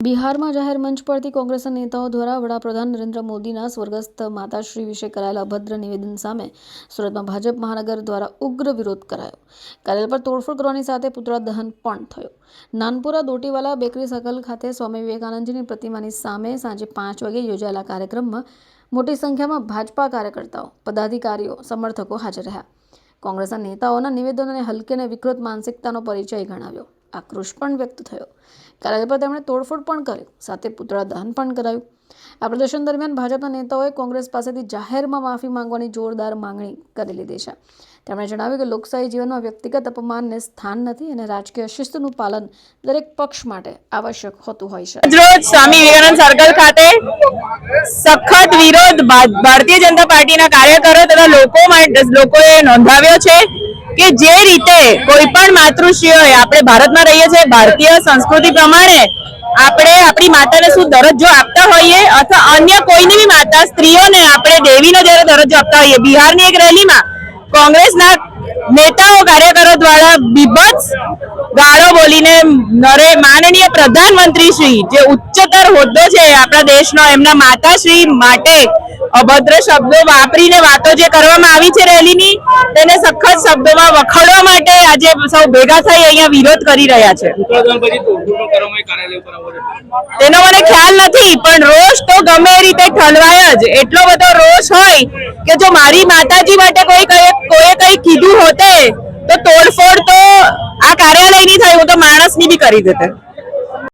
બિહારમાં જાહેર મંચ પરથી કોંગ્રેસના નેતાઓ દ્વારા વડાપ્રધાન નરેન્દ્ર મોદીના સ્વર્ગસ્થ માતાશ્રી વિશે કરાયેલા અભદ્ર નિવેદન સામે સુરતમાં ભાજપ મહાનગર દ્વારા ઉગ્ર વિરોધ કરાયો. કાર્યાલય પર તોડફોડ કરવાની સાથે પુતળા દહન પણ થયો. નાનપુરા દોટીવાલા બેકરી સર્કલ ખાતે સ્વામી વિવેકાનંદજીની પ્રતિમાની સામે સાંજે પાંચ વાગે યોજાયેલા કાર્યક્રમમાં મોટી સંખ્યામાં ભાજપા કાર્યકર્તાઓ, પદાધિકારીઓ, સમર્થકો હાજર રહ્યા. કોંગ્રેસના નેતાઓના નિવેદનોને હલકી અને વિકૃત માનસિકતાનો પરિચય ગણાવ્યો. આક્રોશ પણ વ્યક્ત થયો. કાર્યાલય પર તેમણે તોડફોડ પણ કર્યું સાથે પુતળા દહન પણ કરાયું. આ પ્રદર્શન દરમિયાન ભાજપના નેતાઓએ કોંગ્રેસ પાસેથી જાહેરમાં માફી માંગવાની જોરદાર માંગણી કરી લીધી છે. તેમણે જણાવ્યું કે લોકશાહી જીવનમાં વ્યક્તિગત અપમાનને સ્થાન નથી અને રાજકીય શિસ્તનું પાલન દરેક પક્ષ માટે આવશ્યક હોતું હોય છે. સ્વામી વિવેકાનંદ સર્કલ ખાતે સખત વિરોધ ભારતીય જનતા પાર્ટીના કાર્યકરો તથા લોકો લોકોએ નોંધાવ્યો છે કે જે રીતે કોઈ પણ માતૃશ્રીઓએ આપણે ભારતમાં રહીએ છીએ, ભારતીય સંસ્કૃતિ પ્રમાણે આપણે આપણી માતાને શું દરજ્જો આપતા હોઈએ અથવા અન્ય કોઈની બી માતા સ્ત્રીઓને આપણે દેવીનો જ્યારે દરજ્જો આપતા હોઈએ. બિહારની એક રેલીમાં કોંગ્રેસના નેતાઓ કાર્યકરો દ્વારા બીભત્સ ગાળો બોલીને નરે માનનીય પ્રધાનમંત્રી શ્રી જે ઉચ્ચતર હોદ્દો છે આપણા દેશનો એમના માતાશ્રી માટે અભદ્ર શબ્દો વાપરીને વાતો જે કરવામાં આવી છે રેલીની તેને સખત શબ્દોમાં વખોડવા માટે આજે સૌ ભેગા થઈ અહીંયા વિરોધ કરી રહ્યા છે. તેનો મને ખ્યાલ નથી પણ રીતે ઠલવાય જ? એટલો બધો રોષ હોય કે જો મારી માતાજી માટે કોઈ કઈ- કઈ કીધું હોતે, તો તોડફોડ તો આ કાર્યાલયની થાય, હું તો માણસની બી કરી દેતે.